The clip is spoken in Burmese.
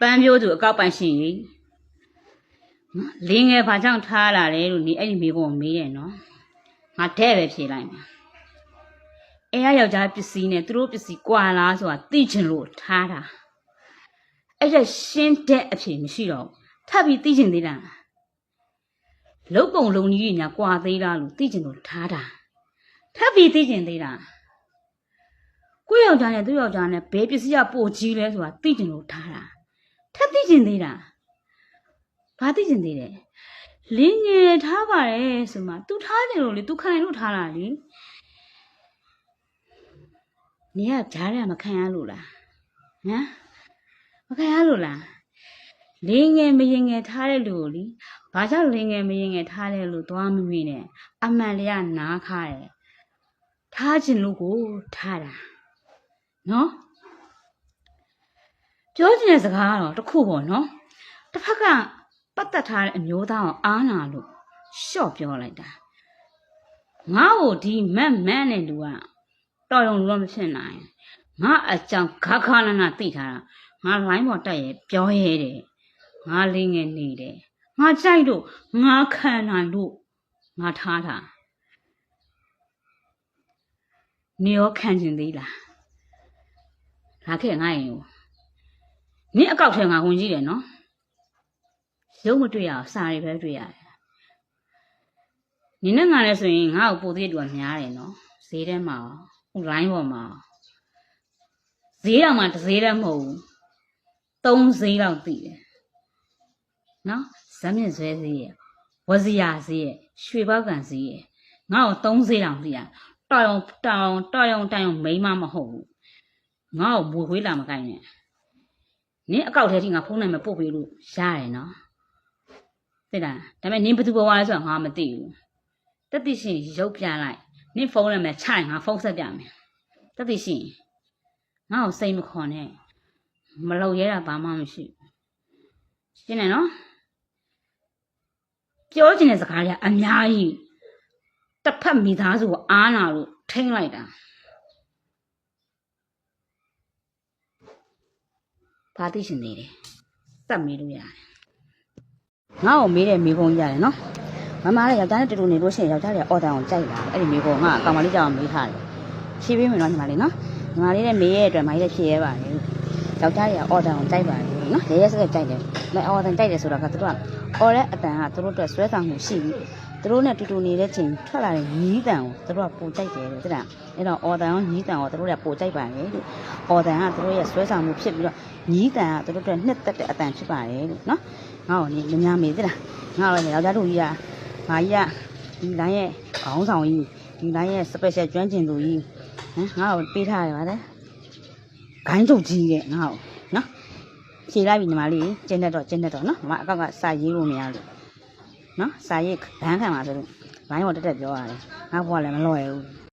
ပန်းပြိုးသူအကောက်ပိုင်ရှင်ကြီးနော်လင်းငယ်ဘာကြောင့်ထားလာလဲလို့ဒီအဲ့ဒီမိကုံကိုမေးတယ်နော်ငါတဲ့ပဲဖြေလိုက်မှာအဲရယောက်ျားပစ္စည်းနဲ့သူတို့ပစ္စည်းကွာလားဆိုတာသိချင်လို့ထားတာအဲ့ဒါရှင်းတဲ့အဖြေမရှိတော့ဘူးထပ်ပြီးသိချင်သေးလားလုတ်ကုံလုံးကြီးညာကွာသေးလားလို့သိချင်လို့ထားတာထပ်ပြီးသိချင်သေးလားကိုယ့်ယောက်ျားနဲ့သူ့ယောက်ျားနဲ့ဘယ်ပစ္စည်းကပိုကြီးလဲဆိုတာသိချင်လို့ထားတာ ထပ်သိချင်သေးလားဘာသိချင်သေးလဲလင်းငယ်ထားပါတယ်ဆိုမှ तू ထားတယ်လို့လေ तू ခံလို့ထားတာလေနေကဂျားရမခံရလို့လားဟမ်မခံရလို့လားလင်းငယ်မရင်ငယ်ထားတဲ့လူကိုလေဘာကြောင့်လင်းငယ်မရင်ငယ်ထားတဲ့လူသွားမမိနဲ့အမှန်တရားနားခါတယ်ထားခြင်းလို့ကိုထားတာနော် ပြောချင်တဲ့စကားကတော့တစ်ခုပေါ့နော်တစ်ဖက်ကပတ်သက်ထားတဲ့အမျိုးသားကိုအားနာလို့ရှော့ပြောလိုက်တာငါ့ကိုဒီမက်မက်နဲ့လူကတော်ရုံလို့မဖြစ်နိုင်ငါအကြောင်းခါခါနာနာသိထားတာငါလိုင်းပေါ်တက်ရဲ့ပြောရဲတယ်ငါလေးငယ်နေတယ်ငါကြိုက်လို့ငါခံနိုင်လို့ငါထားတာနေရောခံကျင်သေးလားလာခဲ့ငါရင်ကို နင်းအကောက်ထဲငါဝင်ကြည့်တယ်နော်ရုပ်မတွေ့ရအောင်စာတွေပဲတွေ့ရတယ်နင်းနဲ့ငါလည်းဆိုရင်ငါ့ကိုပိုသေးတူကများတယ်နော်ဈေးထဲမှာရောဟိုလိုင်းပေါ်မှာရောဈေးတောင်မှတစ်ဈေးတည်းမဟုတ်ဘူးသုံးဈေးလောက်တည်တယ်နော်ဇမ်းမြင့်ဇွဲဈေးရယ်ဝစီယာဈေးရယ်ရွှေပေါက်ကန်ဈေးရယ်ငါ့ကိုသုံးဈေးတောင်တည်ရတောင်တောင်တောင်တောင်မိန်းမမဟုတ်ဘူးငါ့ကိုမွေခွေးလာမကိုင်းနဲ့ နင်းအကောက်ထဲထိငါဖုန်းနိုင်မပို့ပေးလို့ရတယ်နော်သိလားဒါပေမဲ့နင်းဘယ်သူဘဝလဲဆိုတာငါမသိဘူးတက်တိရှင်ရုပ်ပြလိုက်နင်းဖုန်းနဲ့မှချိုင်ငါဖုန်းဆက်ပြမယ်တက်တိရှင်ငါ့ကိုစိတ်မခေါ်နဲ့မလုံရဲတာဘာမှမရှိဘူးရှင်းတယ်နော်ပြောချင်တဲ့စကားတွေကအများကြီးတစ်ဖက်မိသားစုကိုအားနာလို့ထိမ့်လိုက်တာ ဘာသိရှင်နေတယ်စက်မေးလို့ရတယ်ငါ့ကိုမေးတဲ့မေးခွန်းကြီးရတယ်နော်မမလည်းယောက်ျားနဲ့တူတူနေလို့ရှိရင်ယောက်ျားတွေကအော်တန်ကိုကြိုက်လာတယ်အဲ့ဒီမေးခွန်းငါအကောင်မလေးကြောင်မေးထားတယ်ဖြေပေးမယ်နော်ညီမလေးနော်ညီမလေးနဲ့မေးရဲ့အတွက်မကြီးလည်းဖြေရဲပါတယ်ယောက်ျားတွေကအော်တန်ကိုကြိုက်ပါတယ်နော်ရဲရဲစက်စက်ကြိုက်တယ်မအော်တန်ကြိုက်တယ်ဆိုတော့ကသူတို့ကအော်တဲ့အတန်ကသူတို့အတွက်ဆွဲဆောင်မှုရှိပြီး သူတို့နဲ့တူတူနေတဲ့ချိန်ထွက်လာတဲ့ညီးတန်ကိုသူတို့ကပိုကြိုက်တယ်တဲ့ဒါအဲ့တော့အော်တန်ရောညီးတန်ရောသူတို့ကပိုကြိုက်ပါတယ်လို့အော်တန်ကသူတို့ရဲ့ဆွဲဆောင်မှုဖြစ်ပြီးတော့ညီးတန်ကသူတို့အတွက်နှစ်သက်တဲ့အတန်ဖြစ်ပါတယ်လို့နော်ငါ့ကိုနေမများမေးတဲ့လားငါ့ကိုလည်းယောက်ျားတို့ကြီးကမာကြီးကဒီလိုင်းရဲ့ခေါင်းဆောင်ကြီးဒီလိုင်းရဲ့ special ကျွမ်းကျင်သူကြီးဟမ်ငါ့ကိုပေးထားရပါတယ်ဂိုင်းချုပ်ကြီးတဲ့ငါ့ကိုနော်ဖြေလိုက်ပြီညီမလေးကျင်းတတ်တော့ကျင်းတတ်တော့နော်မအကောက်ကစာရေးလို့မရလို့ နော်စာရေးဘန်းခံပါဆိုလို့ဘိုင်းပေါ်တက်တက်ပြောရတယ်ငါ့ဘွားလည်းမလွယ်ဘူး